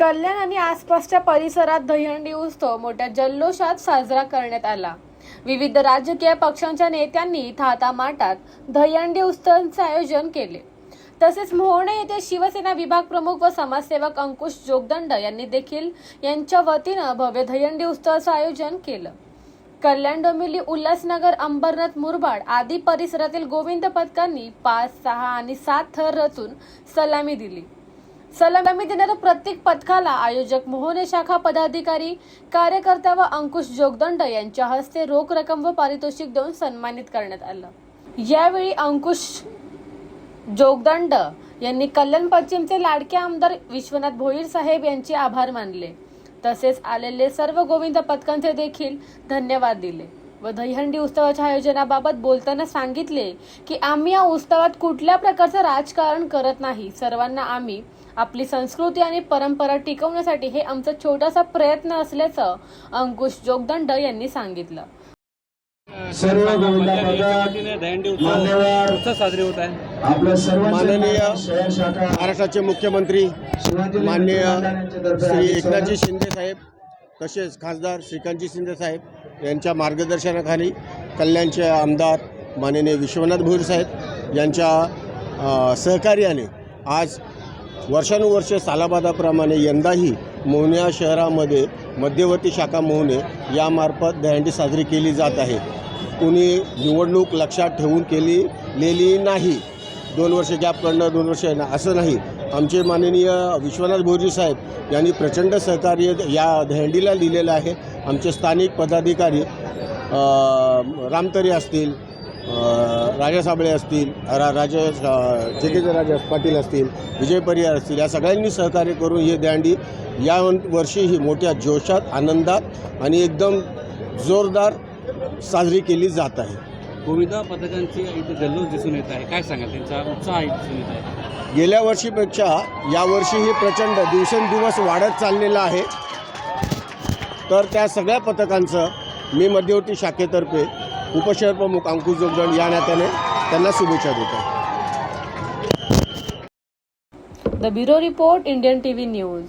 कल्याण आणि आसपासच्या परिसरात दहीहंडी उत्सव मोठ्या जल्लोषात साजरा करण्यात आला. विविध राजकीय पक्षांच्या नेत्यांनी थाटामाटात दहीहंडी उत्सवाचे आयोजन केले. तसेच मोहणे येथे शिवसेना विभाग प्रमुख व समाजसेवक अंकुश जोगदंड यांनी देखील यांच्या वतीनं भव्य दहीहंडी उत्सवाचं आयोजन केलं. कल्याण डोंबिवली उल्हासनगर अंबरनाथ मुरबाड आदी परिसरातील गोविंद पथकांनी पाच सहा आणि सात थर रचून सलामी दिली. सलामी देणाऱ्या प्रत्येक पथकाला आयोजक मोहने शाखा पदाधिकारी कार्यकर्त्या व अंकुश जोगदंड यांच्या हस्ते रोख रक्कम व पारितोषिक देऊन सन्मानित करण्यात आलं. यावेळी अंकुश जोगदंड यांनी कल्याण पश्चिमचे लाडके आमदार विश्वनाथ भोईर साहेब यांचे आभार मानले. तसेच आलेले सर्व गोविंद पथकांचे देखील धन्यवाद दिले. व दहीहंडी उत्सवाच्या आयोजनाबाबत बोलताना सांगितले की आम्ही या उत्सवात कुठल्या प्रकारचं राजकारण करत नाही. सर्वांना आम्ही आपली संस्कृती आणि परंपरा टिकवण्यासाठी हे आमचा छोटासा प्रयत्न असल्याचं अंकुश जोगदंड यांनी सांगितलं. सर्व साजरे होत आहे आपल्या सर्वांचे माननीय महाराष्ट्राचे मुख्यमंत्री माननीय श्री एकनाथजी शिंदे साहेब तसेच खासदार श्रीकांतजी शिंदे साहेब यांच्या मार्गदर्शनाखाली कल्याणचे आमदार माननीय विश्वनाथ भोईर साहेब यांच्या सहकार्याने आज वर्षानुवर्षे सालाबादाप्रमाणे यंदाही मोहन्या शहरामध्ये मध्यवर्ती शाखा मोहने यामार्फत दहंडी साजरी केली जात आहे. कुणी निवडणूक लक्षात ठेवून केलेली नाही. दोन वर्ष गॅप करणं दोन वर्ष येणं असं नाही. आमचे माननीय विश्वनाथ भोजी साहेब यांनी प्रचंड सहकार्य या दहंडीला लिहिलेलं आहे. आमचे स्थानिक पदाधिकारी रामतरे असतील राजा साबळे असतील रा राजे जगेंद्र राजा पाटील असतील विजय परिहार असतील या सगळ्यांनी सहकार्य करून ही दांडी या वर्षी ही मोठ्या जोशात आनंदात आणि एकदम जोरदार साजरी केली जात आहे. गोविंद पथकांची इथे जल्लोष दिसून येत आहे. काय सांगाल? त्यांचा उत्साह दिसून येत आहे. गेल्या वर्षीपेक्षा यावर्षीही प्रचंड दिवसेंदिवस वाढत चाललेला आहे. तर त्या सगळ्या पथकांचं मी मध्यवर्ती शाखेतर्फे उपशहर प्रमुख अंकुश जोगदंड या नात्याने त्यांना शुभेच्छा देतो. The bureau report Indian TV news.